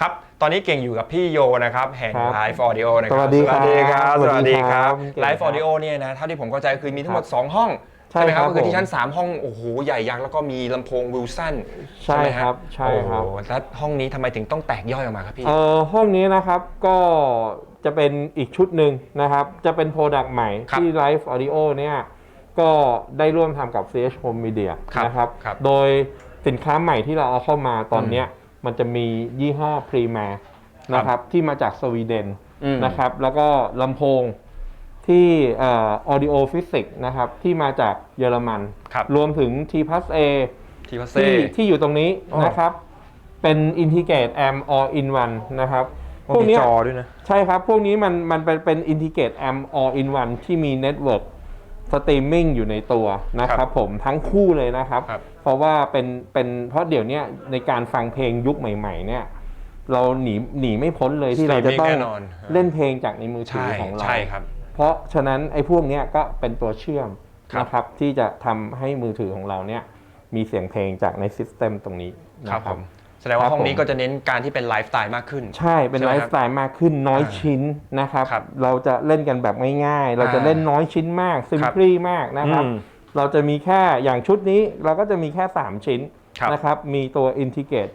ครับ ตอนนี้เก่งอยู่กับพี่โยนะครับแห่งครับ Live Audio นะครัสวัสดีครับสวัสดีครับสสวัวัสสดีดีคครัรับบเก่ง Live ครับ Audio เนี่ยนะเท่าที่ผมเข้าใจคือมีทั้งหมดครับ2ห้องใช่ไหมครับครับก็คือผม ที่ชั้น 3 ห้องโอ้โหใหญ่ยักษ์แล้วก็มีลำโพงวิลสันใช่ครับใช่ครับโอ้โหแล้วห้องนี้ทำไมถึงต้องแตกย่อยออกมาครับพี่ เอ่อห้องนี้นะครับก็จะเป็นอีกชุดหนึ่งนะครับ จะเป็นโปรดักต์ใหม่ครับที่ Live Audio เนี่ยก็ได้ร่วมทำกับ CH Home Media ครับนะครับ ครับโดยสินค้าใหม่ที่เราเอาเข้ามาตอนเนี้ย มันจะมียี่ห้อ Prima นะครับที่มาจากสวีเดนอืม นะครับ แล้วก็ลำโพงที่เอ่อ Audio Physics นะครับที่มาจากเยอรมัน ครับ รวมถึง T plus A ทีพัสเซ่ ที่ที่อยู่ตรงนี้อ๋อ นะครับ เป็น Integrate Amp All in One นะครับโอ้พวกมีเนี้ย จอด้วยนะ ใช่ครับ พวกนี้มันมันเป็นเป็น Integrate Amp All in One ที่มี Network Streaming อยู่ในตัวนะคครัรับบผมทั้งคู่เลยนะครับครับ เพราะว่าเป็นเป็นเพราะเดี๋ยวเนี้ยในการฟังเพลงยุคใหม่ ๆ เนี่ย เราหนีหนีไม่พ้นเลยที่เราจะต้อง Streaming แน่นอนเล่นเพลงจากในมือถืใช่อของเราใช่ครับเพราะฉะนั้นไอ้พวกเนี้ยก็เป็นตัวเชื่อมครับนะครับที่จะทำให้มือถือของเราเนี่ยมีเสียงเพลงจากในซิสเต็มตรงนี้ครันะบคผรับม แสดงว่าครับห้องนี้ผมก็จะเน้นการที่เป็นไลฟ์สไตล์มากขึ้น ใช่เป็นใช่ไลไหมฟ์สไตล์มากขึ้นน้อยอ่าชิ้นนะครับครับ เราจะเล่นกันแบบง่ายๆ เราจะอ่าเล่นน้อยชิ้นมากซิมครับพลีมากนะครับอืมเราจะมีแค่อย่างชุดนี้เราก็จะมีแค่ 3 ชิ้นครับนะครับมีตัว Integrate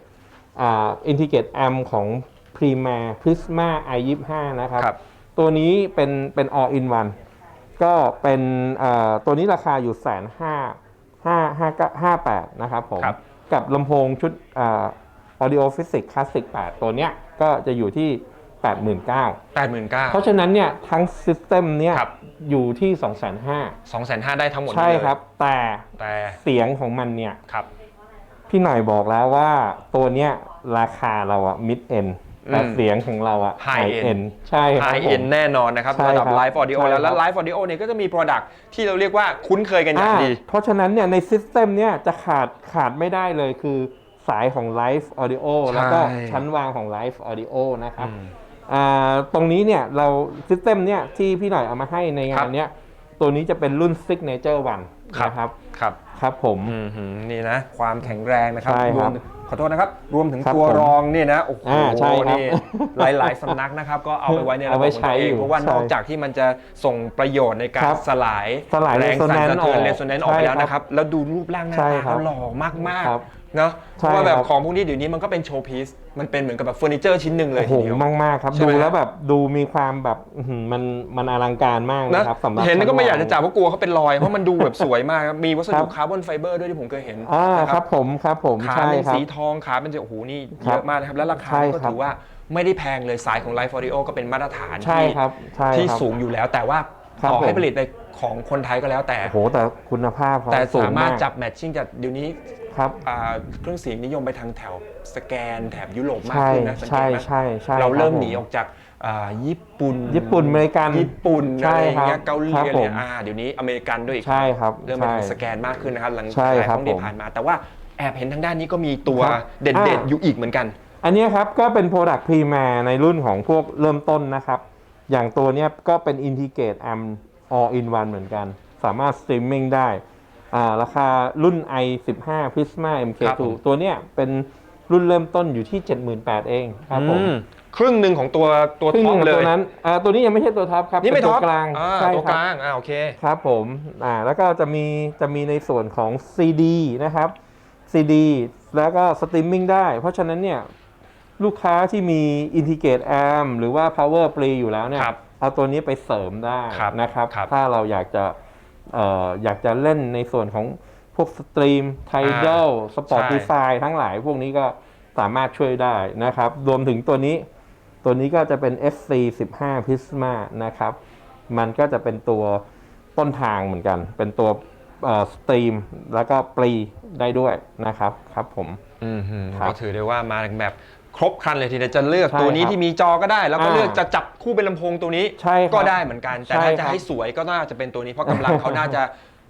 อ่า Integrate Amp ของ Prima Prisma i25 นะครับครับตัวนี้เป็นเป็น all in one ก็เป็นเอ่อตัวนี้ราคาอยู่แสนห้าห้าห้าห้าแปดนะครับผมครับกับลำโพงชุดเอ่อ Audio Physics Classic 8 ตัวเนี้ยก็จะอยู่ที่ 89,000 แปดหมื่นเก้าเพราะฉะนั้นเนี่ยทั้งซิสเต็มเนี่ยครับอยู่ที่ 2,500 สองแสนห้าได้ทั้งหมดใช่เลยครับ แต่แต่เสียงของมันเนี่ย ครับ พี่หน่อยบอกแล้วว่าตัวเนี้ยราคาเราอะ mid end แต่อืมเสียงของเราอะ High high end end ใช่คไฮรับผเอ็นม แน่นอนนะครับใช่ระดับครับไลฟ์ออดิโอใช่แล้วครับแล้วไลฟ์ออดิโอเนี่ยก็จะมี Product ที่เราเรียกว่าคุ้นเคยกันอย่างอ่าดี เพราะฉะนั้นเนี่ยในซิสเต็มเนี่ยจะขาดขาดไม่ได้เลยคือ สายของ Live Audio ใช่แล้วก็ชั้นวางของ Live Audio นะครับอืมอ่าตรงนี้เนี่ยเราซิสเต็มเนี่ยที่พี่หน่อยเอามาให้ในครังานบเนี้ยตัวนี้จะเป็นรุ่น Signature One ครับนะครับครับครับผมอืมหือนี่นะ ความแข็งแรงนะครับใช่ครับวมถึงขอโทษนะครับ รวมถึงครับตัวผมรองเนี่ยนะโอ้โหอ่าใช่ครับนี่หลายๆสำนักนะครับ ก็เอาไปไว้ในระเอาบบไว้ของใช้ตัวเอองยู่เพราะว่าใช่นอกจากที่มันจะส่งประโยชน์ในการครับสลายสลายแรงสั่น resonance สะเทือนออกเรสโซแนนซ์ออกไปแล้วใช่ครับนะครับ แล้วดูรูปร่างหน้าใช่ตาครับเขาหล่อมากครับๆ เนาะเพใช่ราะว่าแบบครับ ของพวกนี้เดี๋ยวนี้มันก็เป็นโชว์พีซมันเป็นเหมือนกับแบบเฟอร์นิเจอร์ชิ้นหนึ่งเลยโอ้โหทีเดียว มากมากๆครับใช่ไหดูมแล้วแบบดูมีความแบบอื้อหือมันมันอลังการมากนะนะครับสำหรับเห็นแล้วก็ไม่อยากจะชั้จับเพราะกลัวเขาเป็นรอยเพราะมันดูแบบสวยมากครับมีวัสดุครับคาร์บอนไฟเบอร์ด้วยที่ผมเคยเห็นอ่านะครับผมครับผมขาใช่เป็นครับ สีทองขาเป็นสีโอ้โหนี่ครัเยบอะมากนะครับแล้วราคาใช่ก็ครับ ถือว่าไม่ได้แพงเลยสายของ Life Audio ก็เป็นมาตรฐานใช่ที่ ครับใช่ที่ครับ สูงอยู่แล้วแต่ว่า ครับต่อให้ผม ผลิตในของคนไทยก็แล้วแต่ โอ้โหแต่คุณภาพเขาแต่สูงสามารถกจับแมทชิ่งจากเดี๋ยวนี้ครับ อ่าเครื่องเสียงนิยมไปทางแถวสแกนแถบยุโรปมากใช่ขึ้นนะสังเกใช่ตไหมใช่ใช่เราเริ่มคบหนีออกจากอ่าญี่ปุ่นญี่ปุ่นอเมริกัน ญี่ปุ่นใช่อะไรอย่างเงี้ครัยบเกาหลีครับอะไรผม อ่าเดี๋ยวนี้อเมริกันด้วยอีก ใช่ครับเริ่มเป็นใช่ทางสแกนมากขึ้นนะครับหลังใช่หลายครับห้องที่ผมผ่านมา แต่ว่าแอบเห็นทางด้านนี้ก็มีตัวครับเด่นอ่า ๆอยู่อีกเหมือนกัน อันเนี้ยครับก็เป็น Product Prima ในรุ่นของพวกเริ่มต้นนะครับ อย่างตัวเนี้ยก็เป็น Integrate Amp All in One เหมือนกัน สามารถ Streaming ได้ อ่า ราคารุ่น i15 Prisma ครับ MK2 ผมตัวเนี้ยเป็นรุ่นเริ่มต้นอยู่ที่ 78,000เองครับผมอืมครึ่งหนึ่งของตัวตัวครึ่งท็อปหนึ่งเลตัวยนั้นอ่าตัวนี้ยังไม่ใช่ตัวท็อปครับนี่ไม่เป็ท็อปตัวกลางอ่าใช่ตัวคกรับลางอ่าโอเคครับผมอ่าแล้วก็จะมีจะมีในส่วนของ CD นะครับ CD แล้วก็สตรีมมิ่งได้ เพราะฉะนั้นเนี่ย ลูกค้าที่มี Integrate Amp หรือว่า Power Play อยู่แล้วเนี่ยครับเอาตัวนี้ไปเสริมได้ครับนะครับ ครับถ้าเราอยากจะเอ่ออยากจะเล่นในส่วนของพวกสตรีม Tidal Spotify ทั้งหลายพวกนี้ก็สามารถช่วยได้นะครับ รวมถึงตัวนี้ ตัวนี้ก็จะเป็น SC 15 Prisma นะครับ มันก็จะเป็นตัวต้นทางเหมือนกัน เป็นตัวสตรีมแล้วก็ปรีได้ด้วยนะครับครับผม อืมหืมครับก็ถือได้ว่ามาแบบ ครบครันเลยทีเดียวจะเลือกใช่ตัวนี้ครับที่มีจอก็ได้ แล้วก็อ่าเลือกจะจับคู่เป็นลำโพงตัวนี้ใช่ครับก็ได้เหมือนกัน แต่ใช่ถ้าคจะรับให้สวยก็น่าจะเป็นตัวนี้เพราะกำลังเขาน่าจะ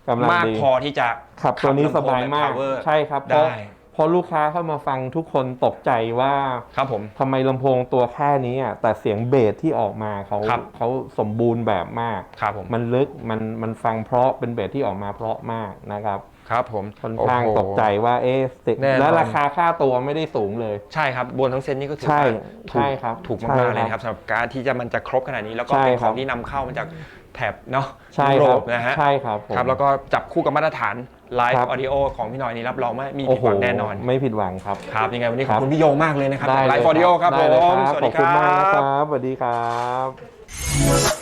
กำลังมากดี พอที่จะขับตัวนี้สบายมาก ขับลำโพงแบบ power ใช่ครับเพราะได้พอลูกค้าเข้ามาฟังทุกคนตกใจว่าครับผม ทำไมลำโพงตัวแค่นี้อะแต่เสียงเบสที่ออกมาเขาครับ เขาสมบูรณ์แบบมาก ครับผม มันลึกมันมันฟังเพราะเป็นเบสที่ออกมาเพราะมากนะครับครับผมค่อนข้างโอ้โห ตกใจว่าเอ๊ะเซ็กแน่นอน และราคาค่าตัวไม่ได้สูงเลย ใช่ครับบนทั้งเซตนี่ก็ถือใช่ว่าถูใช่กครับถูกใช่มากๆเลยครับนะครับสำหรับการดที่จะมันจะครบขนาดนี้แล้วก็ใช่เป็นคขรัอบงที่นำเข้ามาจากแถบเนาะใช่ยุโรครับปนะฮะใช่ครับผม ครับแล้วก็จับคู่กับมาตรฐานไลครัฟ์บ ออดิโอของพี่หน่อยนี่รับรองไม่มีโอ้ผิดโหหวังแน่นอนไม่ผิดหวังครับครับยังไงวันนี้ขคอรับบคุณพี่โยงมากเลยนะครับได้ไลเลยฟ์ออดิโอครับผได้เลยมครับสวัสขอดีบคคุณมากนะครับรับสวัสดีครับ